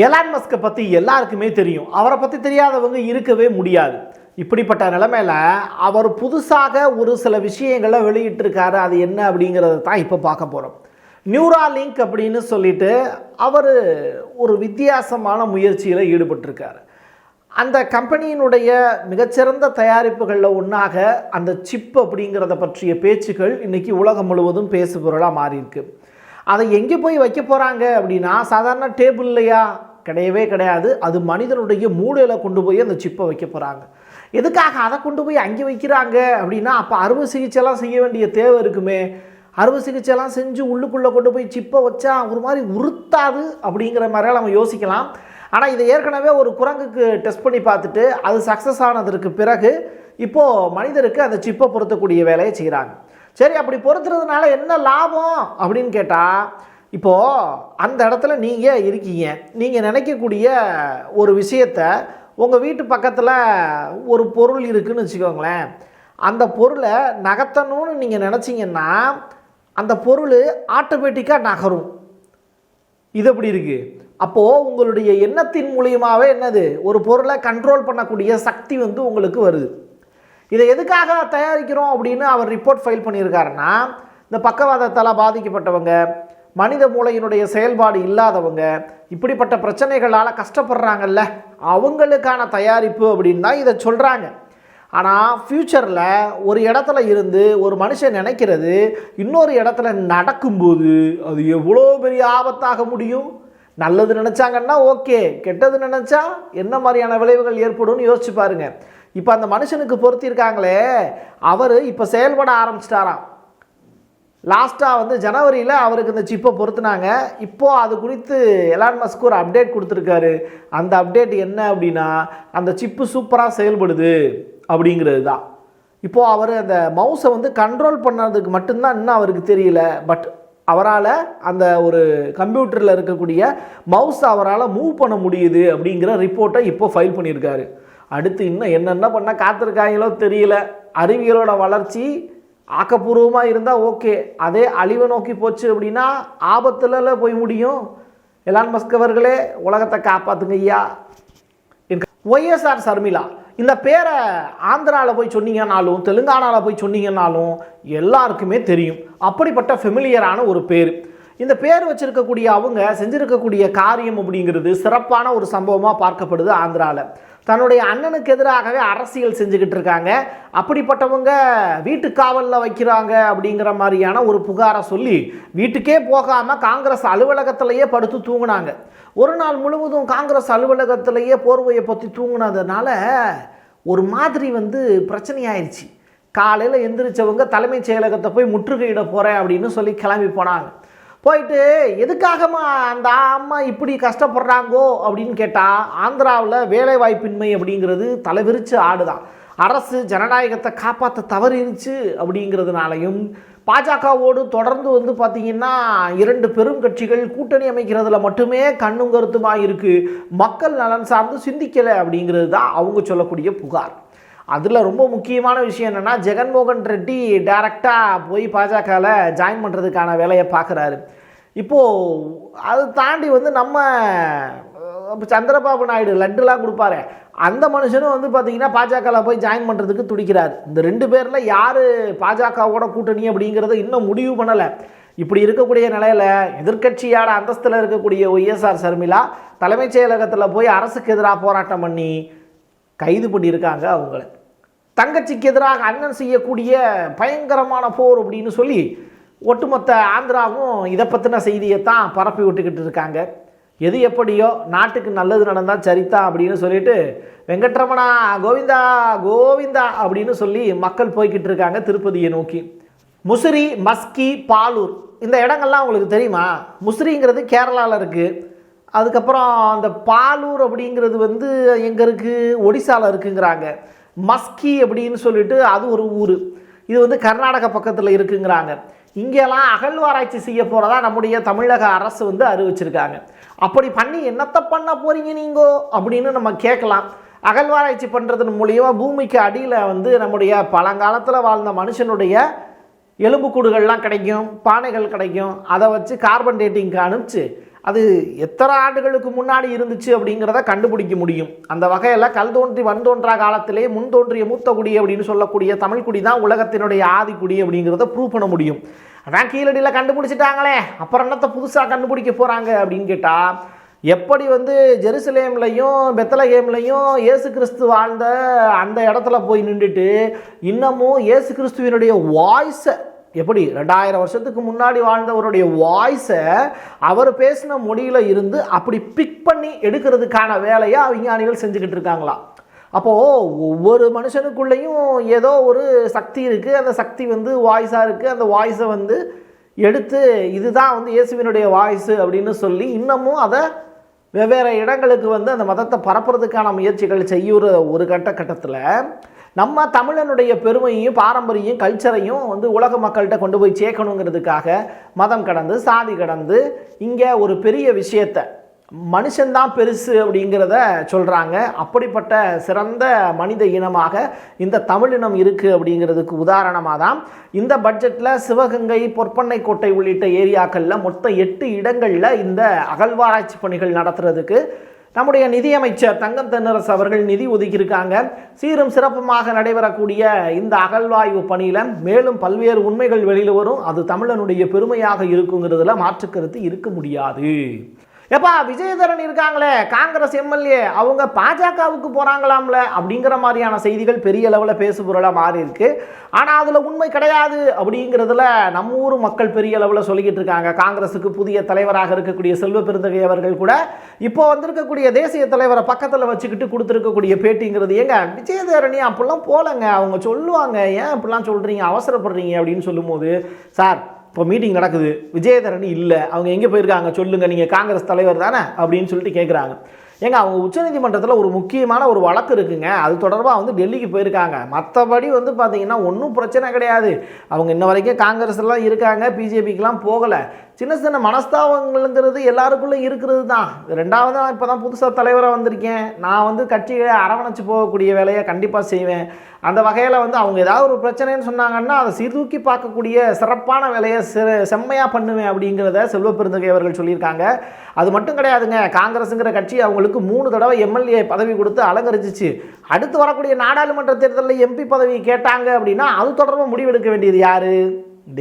Elon மஸ்கை பற்றி எல்லாருக்குமே தெரியும். அவரை பற்றி தெரியாதவங்க இருக்கவே முடியாது. இப்படிப்பட்ட நிலமையில் அவர் புதுசாக ஒரு சில விஷயங்களை வெளியிட்டிருக்காரு. அது என்ன அப்படிங்கிறத தான் இப்போ பார்க்க போகிறோம் நியூரா லிங்க் அப்படின்னு சொல்லிட்டு அவர் ஒரு வித்தியாசமான முயற்சியில் ஈடுபட்டிருக்காரு. அந்த கம்பெனியினுடைய மிகச்சிறந்த தயாரிப்புகளில் ஒன்றாக அந்த சிப் அப்படிங்கிறத பற்றிய பேச்சுக்கள் இன்றைக்கி உலகம் முழுவதும் பேசுபொருளாக மாறியிருக்கு. அதை எங்கே போய் வைக்க போகிறாங்க அப்படின்னா சாதாரண டேபிள் இல்லையா? கிடையவே கிடையாது. அது மனிதனுடைய மூளையில் கொண்டு போய் அந்த சிப்பை வைக்க போகிறாங்க எதுக்காக அதை கொண்டு போய் அங்கே வைக்கிறாங்க அப்படின்னா அப்போ அறுவை சிகிச்சைலாம் செய்ய வேண்டிய தேவை இருக்குமே. அறுவை சிகிச்சைலாம் செஞ்சு உள்ளுக்குள்ளே கொண்டு போய் சிப்பை வச்சா ஒரு மாதிரி உறுத்தாது அப்படிங்கிற மாதிரிலாம் நம்ம யோசிக்கலாம். ஆனால் இதை ஏற்கனவே ஒரு குரங்குக்கு டெஸ்ட் பண்ணி பார்த்துட்டு அது சக்ஸஸ் ஆனதற்கு பிறகு இப்போது மனிதருக்கு அந்த சிப்பை பொருத்தக்கூடிய வேலையை செய்கிறாங்க சரி அப்படி பொறுத்துறதுனால என்ன லாபம் அப்படின்னு கேட்டால் இப்போது அந்த இடத்துல நீங்கள் இருக்கீங்க. நீங்கள் நினைக்கக்கூடிய ஒரு விஷயத்தை உங்கள் வீட்டு பக்கத்தில் ஒரு பொருள் இருக்குதுன்னு வச்சுக்கோங்களேன். அந்த பொருளை நகர்த்தணும்னு நீங்கள் நினச்சிங்கன்னா அந்த பொருள் ஆட்டோமேட்டிக்காக நகரும். இது எப்படி இருக்குது அப்போது உங்களுடைய எண்ணத்தின் மூலியமாகவே என்னது? ஒரு பொருளை கண்ட்ரோல் பண்ணக்கூடிய சக்தி வந்து உங்களுக்கு வருது. இதை எதுக்காக தயாரிக்கிறோம் அப்படின்னு அவர் ரிப்போர்ட் ஃபைல் பண்ணியிருக்காருன்னா இந்த பக்கவாதத்தால் பாதிக்கப்பட்டவங்க மனித மூளையினுடைய செயல்பாடு இல்லாதவங்க இப்படிப்பட்ட பிரச்சனைகளால் கஷ்டப்படுறாங்கல்ல அவங்களுக்கான தயாரிப்பு அப்படின்னு தான் இதை சொல்கிறாங்க ஆனால் ஃப்யூச்சரில் ஒரு இடத்துல இருந்து ஒரு மனுஷன் நினைக்கிறது இன்னொரு இடத்துல நடக்கும்போது அது எவ்வளோ பெரிய ஆபத்தாக முடியும்? நல்லது நினச்சாங்கன்னா ஓகே கெட்டது நினச்சா என்ன மாதிரியான விளைவுகள் ஏற்படும்னு யோசிச்சு பாருங்கள் இப்போ அந்த மனுஷனுக்கு பொருத்தியிருக்காங்களே அவர் இப்போ செயல்பட ஆரம்பிச்சிட்டாராம். லாஸ்ட்டாக வந்து ஜனவரியில் அவருக்கு இந்த சிப்பை பொருத்துனாங்க. இப்போது அது குறித்து எலான் மஸ்க் ஒரு அப்டேட் கொடுத்துருக்காரு. அந்த அப்டேட் என்ன அப்படின்னா அந்த சிப்பு சூப்பராக செயல்படுது அப்படிங்கிறது தான் இப்போது அவர் அந்த மவுஸை வந்து கண்ட்ரோல் பண்ணுறதுக்கு மட்டும்தான் இன்னும் அவருக்கு தெரியல. பட் அவரால் அந்த ஒரு கம்ப்யூட்டரில் இருக்கக்கூடிய மவுஸ் அவரால் மூவ் பண்ண முடியுது அப்படிங்கிற ரிப்போர்ட்டை இப்போ ஃபைல் பண்ணியிருக்காரு. அடுத்து இன்னும் என்னென்ன பண்ண காத்திருக்காங்களோ தெரியல. அறிவியலோட வளர்ச்சி ஆக்கப்பூர்வமாக இருந்தால் ஓகே. அதே அழிவை நோக்கி போச்சு அப்படின்னா ஆபத்துல போய் முடியும். எலான் மஸ்க் அவர்களே உலகத்தை காப்பாத்துங்க ஐயா. ஒய்எஸ்ஆர் சர்மிளா இந்த பேரை ஆந்திராவில் போய் சொன்னீங்கன்னாலும் தெலுங்கானாவில் போய் சொன்னீங்கன்னாலும் எல்லாருக்குமே தெரியும். அப்படிப்பட்ட ஃபெமிலியரான ஒரு பேர். இந்த பேர் வச்சுருக்கக்கூடிய அவங்க செஞ்சுருக்கக்கூடிய காரியம் அப்படிங்கிறது சிறப்பான ஒரு சம்பவமாக பார்க்கப்படுது ஆந்திராவில் தன்னுடைய அண்ணனுக்கு எதிராகவே அரசியல் செஞ்சுக்கிட்டு இருக்காங்க. அப்படிப்பட்டவங்க வீட்டு காவலில் வைக்கிறாங்க அப்படிங்கிற மாதிரியான ஒரு புகாரை சொல்லி வீட்டுக்கே போகாமல் காங்கிரஸ் அலுவலகத்திலேயே படுத்து தூங்கினாங்க. ஒரு நாள் முழுவதும் காங்கிரஸ் அலுவலகத்திலேயே போர்வையை பற்றி தூங்கினதுனால ஒரு மாதிரி வந்து பிரச்சனையாயிருச்சு. காலையில் எந்திரிச்சவங்க தலைமைச் செயலகத்தை போய் முற்றுகையிட போகிறேன் அப்படின்னு சொல்லி கிளம்பி போனாங்க. போயிட்டு எதுக்காகமா அந்த அம்மா இப்படி கஷ்டப்படுறாங்கோ? அப்படின்னு கேட்டால் ஆந்திராவில் வேலைவாய்ப்பின்மை அப்படிங்கிறது தலைவிரிச்சு ஆடுதான். அரசு ஜனநாயகத்தை காப்பாற்ற தவறிருச்சு அப்படிங்கிறதுனாலையும் பாஜகவோடு தொடர்ந்து வந்து பார்த்திங்கன்னா இரண்டு பெரும் கட்சிகள் கூட்டணி அமைக்கிறதுல மட்டுமே கண்ணும் கருத்துமாக இருக்குது மக்கள் நலன் சார்ந்து சிந்திக்கலை அப்படிங்கிறது தான் அவங்க சொல்லக்கூடிய புகார். அதில் ரொம்ப முக்கியமான விஷயம் என்னென்னா ஜெகன்மோகன் ரெட்டி டைரெக்டாக போய் பாஜகவில் ஜாயின் பண்ணுறதுக்கான வேலையை பார்க்குறாரு. இப்போது அது தாண்டி வந்து நம்ம சந்திரபாபு நாயுடு லட்டுலாம் கொடுப்பாரு அந்த மனுஷனும் வந்து பார்த்தீங்கன்னா பாஜகவில் போய் ஜாயின் பண்ணுறதுக்கு துடிக்கிறார். இந்த ரெண்டு பேரில் யார் பாஜகவோட கூட்டணி அப்படிங்கிறத இன்னும் முடிவு பண்ணலை. இப்படி இருக்கக்கூடிய நிலையில் எதிர்க்கட்சியான அந்தஸ்தில் இருக்கக்கூடிய ஒய்எஸ்ஆர் சர்மிளா தலைமைச் செயலகத்தில் போய் அரசுக்கு எதிராக போராட்டம் பண்ணி கைது பண்ணியிருக்காங்க அவங்கள. தங்கச்சிக்கு எதிராக அண்ணன் செய்யக்கூடிய பயங்கரமான போர் அப்படின்னு சொல்லி ஒட்டுமொத்த ஆந்திராவும் இதை பற்றின செய்தியை தான் பரப்பி விட்டுக்கிட்டு இருக்காங்க. எது எப்படியோ நாட்டுக்கு நல்லது நடந்தால் சரித்தா அப்படின்னு சொல்லிட்டு வெங்கட்ரமணா கோவிந்தா கோவிந்தா அப்படின்னு சொல்லி மக்கள் போய்கிட்டு இருக்காங்க திருப்பதியை நோக்கி. முசிறி மஸ்கி பாலூர் இந்த இடங்கள்லாம் உங்களுக்கு தெரியுமா? முசிறிங்கிறது கேரளாவில் இருக்குது அதுக்கப்புறம் அந்த பாலூர் அப்படிங்கிறது வந்து எங்கே இருக்குது ஒடிசாவில் இருக்குங்கிறாங்க. மஸ்கி அப்படின்னு சொல்லிட்டு அது ஒரு ஊர். இது வந்து கர்நாடக பக்கத்தில் இருக்குங்கிறாங்க. இங்கெல்லாம் அகழ்வாராய்ச்சி செய்ய போகிறதா நம்முடைய தமிழக அரசு வந்து அறிவிச்சிருக்காங்க. அப்படி பண்ணி என்னத்தை பண்ண போகிறீங்க நீங்கோ? அப்படின்னு நம்ம கேட்கலாம். அகழ்வாராய்ச்சி பண்ணுறதன் மூலியமாக பூமிக்கு அடியில் வந்து நம்முடைய பழங்காலத்தில் வாழ்ந்த மனுஷனுடைய எலும்புக்கூடுகள்லாம் கிடைக்கும் பானைகள் கிடைக்கும். அதை வச்சு கார்பன் டேட்டிங்க்கு அனுப்பிச்சு அது எத்தனை ஆண்டுகளுக்கு முன்னாடி இருந்துச்சு அப்படிங்கிறத கண்டுபிடிக்க முடியும். அந்த வகையில் கல் தோன்றி வன் தோன்றா காலத்திலே முன் தோன்றிய மூத்த குடி அப்படின்னு சொல்லக்கூடிய தமிழ் குடி தான் உலகத்தினுடைய ஆதி குடி அப்படிங்கிறத ப்ரூவ் பண்ண முடியும். அதான் கீழடியில் கண்டுபிடிச்சிட்டாங்களே அப்புறம் என்னத்தை புதுசாக கண்டுபிடிக்க போகிறாங்க அப்படின்னு கேட்டால் எப்படி வந்து ஜெருசலேம்லையும் பெத்தலகேம்லையும் இயேசு கிறிஸ்து வாழ்ந்த அந்த இடத்துல போய் நின்றுட்டு இன்னமும் இயேசு கிறிஸ்துவினுடைய வாய்ஸை எப்படி? ரெண்டாயிரம் வருஷத்துக்கு முன்னாடி வாழ்ந்தவருடைய வாய்ஸை அவர் பேசின மொழியில் இருந்து அப்படி பிக் பண்ணி எடுக்கிறதுக்கான வேலையை விஞ்ஞானிகள் செஞ்சுக்கிட்டு இருக்காங்களாம் அப்போது ஒவ்வொரு மனுஷனுக்குள்ளேயும் ஏதோ ஒரு சக்தி இருக்குது அந்த சக்தி வந்து வாய்ஸாக இருக்குது அந்த வாய்ஸை வந்து எடுத்து இதுதான் வந்து இயேசுவினுடைய வாய்ஸு அப்படின்னு சொல்லி இன்னமும் அதை வெவ்வேறு இடங்களுக்கு வந்து அந்த மதத்தை பரப்புறதுக்கான முயற்சிகள் செய்யுற ஒரு கட்டத்தில் நம்ம தமிழனுடைய பெருமையும் பாரம்பரியம் கல்ச்சரையும் வந்து உலக மக்கள்கிட்ட கொண்டு போய் சேர்க்கணுங்கிறதுக்காக மதம் கடந்து சாதி கடந்து இங்கே ஒரு பெரிய விஷயத்தை மனுஷன்தான் பெருசு அப்படிங்கிறத சொல்கிறாங்க அப்படிப்பட்ட சிறந்த மனித இனமாக இந்த தமிழினம் இருக்குது அப்படிங்கிறதுக்கு உதாரணமாக தான் இந்த பட்ஜெட்டில் சிவகங்கை பொற்பண்ணை கோட்டை உள்ளிட்ட ஏரியாக்களில் மொத்தம் எட்டு இடங்களில் இந்த அகழ்வாராய்ச்சி பணிகள் நடத்துறதுக்கு நம்முடைய நிதியமைச்சர் தங்கம் தென்னரசு அவர்கள் நிதி ஒதுக்கியிருக்காங்க. சீரும் சிறப்புமாக நடைபெறக்கூடிய இந்த அகழ்வாய்வு பணியில் மேலும் பல்வேறு உண்மைகள் வெளியில் வரும். அது தமிழனுடைய பெருமையாக இருக்குங்கிறதுல மாற்றுக்கருத்து இருக்க முடியாது. எப்பா விஜயதரன் இருக்காங்களே காங்கிரஸ் எம்எல்ஏ அவங்க பாஜகவுக்கு போகிறாங்களாம்ல அப்படிங்கிற மாதிரியான செய்திகள் பெரிய அளவில் பேசுபொருளாக மாறி இருக்கு. ஆனால் அதில் உண்மை கிடையாது அப்படிங்கிறதுல நம்ம ஊர் மக்கள் பெரிய அளவில் சொல்லிக்கிட்டு இருக்காங்க. காங்கிரஸுக்கு புதிய தலைவராக இருக்கக்கூடிய செல்வ பெருந்தகை அவர்கள் கூட இப்போ வந்திருக்கக்கூடிய தேசிய தலைவரை பக்கத்தில் வச்சுக்கிட்டு கொடுத்துருக்கக்கூடிய பேட்டிங்கிறது ஏங்க விஜயதரணி அப்படிலாம் போலங்க. அவங்க சொல்லுவாங்க ஏன் இப்படிலாம் சொல்கிறீங்க அவசரப்படுறீங்க? அப்படின்னு சொல்லும்போது சார் இப்போ மீட்டிங் நடக்குது. விஜயதரணி இல்லை. அவங்க எங்கே போயிருக்காங்க? சொல்லுங்கள் நீங்கள் காங்கிரஸ் தலைவர் தானே? அப்படின்னு சொல்லிட்டு கேட்குறாங்க ஏங்க அவங்க உச்சநீதிமன்றத்தில் ஒரு முக்கியமான ஒரு வழக்கு இருக்குங்க. அது தொடர்பாக வந்து டெல்லிக்கு போயிருக்காங்க. மற்றபடி வந்து பார்த்திங்கன்னா ஒன்றும் பிரச்சனை கிடையாது. அவங்க இன்ன வரைக்கும் காங்கிரஸ்லாம் இருக்காங்க. பிஜேபிக்கெலாம் போகலை. சின்ன சின்ன மனஸ்தாபங்கள்ங்கிறது எல்லாருக்குள்ளே இருக்கிறது தான் ரெண்டாவது நான் இப்போ தான் புதுசாக தலைவராக வந்திருக்கேன். நான் வந்து கட்சியை அரவணைச்சு போகக்கூடிய வேலையை கண்டிப்பாக செய்வேன். அந்த வகையில் வந்து அவங்க ஏதாவது ஒரு பிரச்சனைன்னு சொன்னாங்கன்னா அதை சீர்தூக்கி பார்க்கக்கூடிய சிறப்பான வேலையை சிறு செம்மையாக பண்ணுவேன் அப்படிங்கிறத செல்வப்பெருந்தகை அவர்கள் சொல்லியிருக்காங்க. அது மட்டும் கிடையாதுங்க. காங்கிரஸுங்கிற கட்சி அவங்களுக்கு மூணு தடவை எம்எல்ஏ பதவி கொடுத்து அலங்கரிச்சிச்சு. அடுத்து வரக்கூடிய நாடாளுமன்ற தேர்தலில் எம்பி பதவி கேட்டாங்க அப்படின்னா அது தொடர்பாக முடிவெடுக்க வேண்டியது யார்?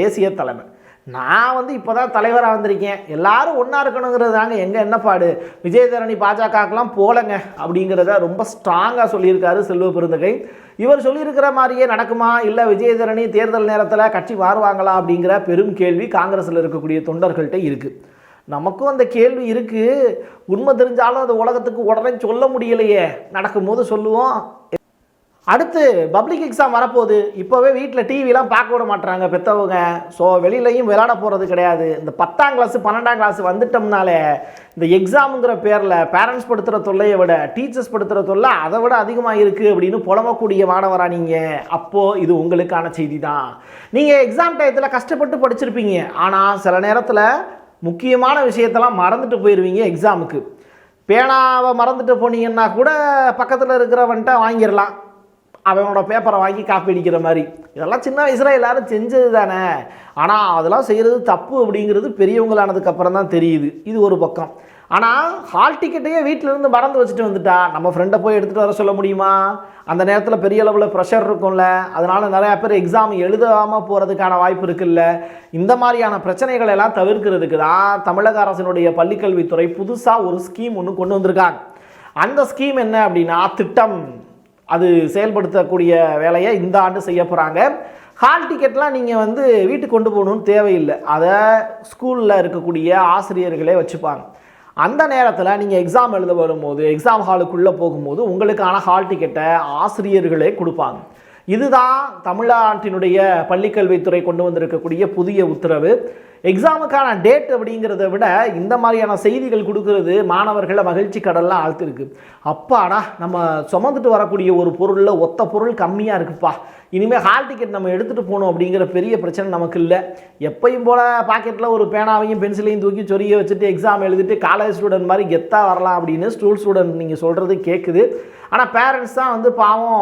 தேசிய தலைமை. நான் வந்து இப்போ தான் தலைவராக வந்திருக்கேன். எல்லாரும் ஒன்றா இருக்கணுங்கிறது தாங்க எங்கே என்ன பாடு விஜயதரணி பாஜகக்கெலாம் போலங்க அப்படிங்கிறத ரொம்ப ஸ்ட்ராங்காக சொல்லியிருக்காரு செல்வ பெருந்தகை. இவர் சொல்லியிருக்கிற மாதிரியே நடக்குமா? இல்லை விஜயதரணி தேர்தல் நேரத்தில் கட்சி மாறுவாங்களா அப்படிங்கிற பெரும் கேள்வி காங்கிரஸில் இருக்கக்கூடிய தொண்டர்கள்ட்ட இருக்குது நமக்கும் அந்த கேள்வி இருக்குது உண்மை தெரிஞ்சாலும் அது உலகத்துக்கு உடனே சொல்ல முடியலையே. நடக்கும்போது சொல்லுவோம். அடுத்து பப்ளிக் எக்ஸாம் வரப்போகுது. இப்போவே வீட்டில் டிவிலாம் பார்க்க விட மாட்டாங்க பெற்றவங்க ஸோ வெளியிலையும் விளாட போகிறது கிடையாது. இந்த பத்தாம் கிளாஸ் பன்னெண்டாம் கிளாஸ் வந்துட்டோம்னாலே இந்த எக்ஸாமுங்கிற பேரில் பேரண்ட்ஸ் படுத்துகிற தொல்லையை விட டீச்சர்ஸ் படுத்துகிற தொல்லை அதை விட அதிகமாக இருக்குது அப்படின்னு புலமக்கூடிய மாணவரா நீங்கள் அப்போது இது உங்களுக்கான செய்தி தான் நீங்கள் எக்ஸாம் டயத்தில் கஷ்டப்பட்டு படிச்சிருப்பீங்க. ஆனால் சில நேரத்தில் முக்கியமான விஷயத்தெல்லாம் மறந்துட்டு போயிடுவீங்க எக்ஸாமுக்கு பேனாவை மறந்துட்டு போனீங்கன்னா கூட பக்கத்தில் இருக்கிறவன்ட்ட வாங்கிடலாம். அவனோட பேப்பரை வாங்கி காப்பி அடிக்கிற மாதிரி. இதெல்லாம் சின்ன வயசில் எல்லாரும் செஞ்சது தானே. ஆனால் அதெல்லாம் செய்கிறது தப்பு அப்படிங்கிறது பெரியவங்களானதுக்கப்புறம் தான் தெரியுது. இது ஒரு பக்கம். ஆனால் ஹால் டிக்கெட்டையே வீட்டிலேருந்து மறந்து வச்சுட்டு வந்துட்டா நம்ம ஃப்ரெண்டை போய் எடுத்துகிட்டு வர சொல்ல முடியுமா? அந்த நேரத்தில் பெரிய அளவில் ப்ரெஷர் இருக்கும்ல. அதனால் நிறையா பேர் எக்ஸாம் எழுதாமல் போகிறதுக்கான வாய்ப்பு இருக்குல்ல. இந்த மாதிரியான பிரச்சனைகள் எல்லாம் தவிர்க்கிறதுக்கு தான் தமிழக அரசினுடைய பள்ளிக்கல்வித்துறை புதுசாக ஒரு ஸ்கீம் ஒன்று கொண்டு வந்திருக்காங்க. அந்த ஸ்கீம் என்ன அப்படின்னா திட்டம். அது செயல்படுத்தக்கூடிய வேலையை இந்த ஆண்டு செய்ய போகிறாங்க ஹால் டிக்கெட்லாம் நீங்கள் வந்து வீட்டுக்கு கொண்டு போகணும்னு தேவையில்லை. அதை ஸ்கூலில் இருக்கக்கூடிய ஆசிரியர்களே வச்சுப்பாங்க. அந்த நேரத்தில் நீங்கள் எக்ஸாம் எழுத வரும்போது எக்ஸாம் ஹாலுக்குள்ளே போகும்போது உங்களுக்கான ஹால் டிக்கெட்டை ஆசிரியர்களே கொடுப்பாங்க. இதுதான் தமிழ்நாட்டினுடைய பள்ளிக்கல்வித்துறை கொண்டு வந்திருக்கக்கூடிய புதிய உத்தரவு. எக்ஸாமுக்கான டேட் அப்படிங்கிறத விட இந்த மாதிரியான செய்திகள் கொடுக்கறது மாணவர்களை மகிழ்ச்சி கடல்லாம் ஆழ்த்திருக்கு. அப்பாடா நம்ம சுமந்துட்டு வரக்கூடிய ஒரு பொருளில் ஒத்த பொருள் கம்மியாக இருக்குப்பா. இனிமேல் ஹால் டிக்கெட் நம்ம எடுத்துகிட்டு போகணும் அப்படிங்கிற பெரிய பிரச்சனை நமக்கு இல்லை. எப்பையும் போல் பாக்கெட்டில் ஒரு பேனாவையும் பென்சிலையும் தூக்கி சொரிய வச்சுட்டு எக்ஸாம் எழுதிட்டு காலேஜ் ஸ்டூடெண்ட் மாதிரி கெத்தாக வரலாம் அப்படின்னு ஸ்கூல் ஸ்டூடெண்ட் நீங்கள் சொல்கிறது கேட்குது ஆனால் பேரண்ட்ஸ் தான் வந்து பாவம்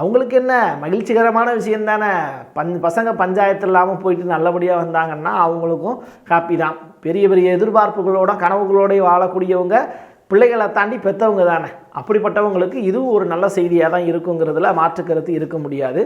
அவங்களுக்கு என்ன? மகிழ்ச்சிகரமான விஷயம் தானே. பஞ் பசங்க பஞ்சாயத்து இல்லாமல் போயிட்டு நல்லபடியாக வந்தாங்கன்னா அவங்களுக்கும் ஹாப்பி தான். பெரிய பெரிய எதிர்பார்ப்புகளோட கனவுகளோடய வாழக்கூடியவங்க பிள்ளைகளை தாண்டி பெற்றவங்க தானே. அப்படிப்பட்டவங்களுக்கு இதுவும் ஒரு நல்ல செய்தியாக தான் இருக்குங்கிறதுல மாற்று கருத்து இருக்க முடியாது.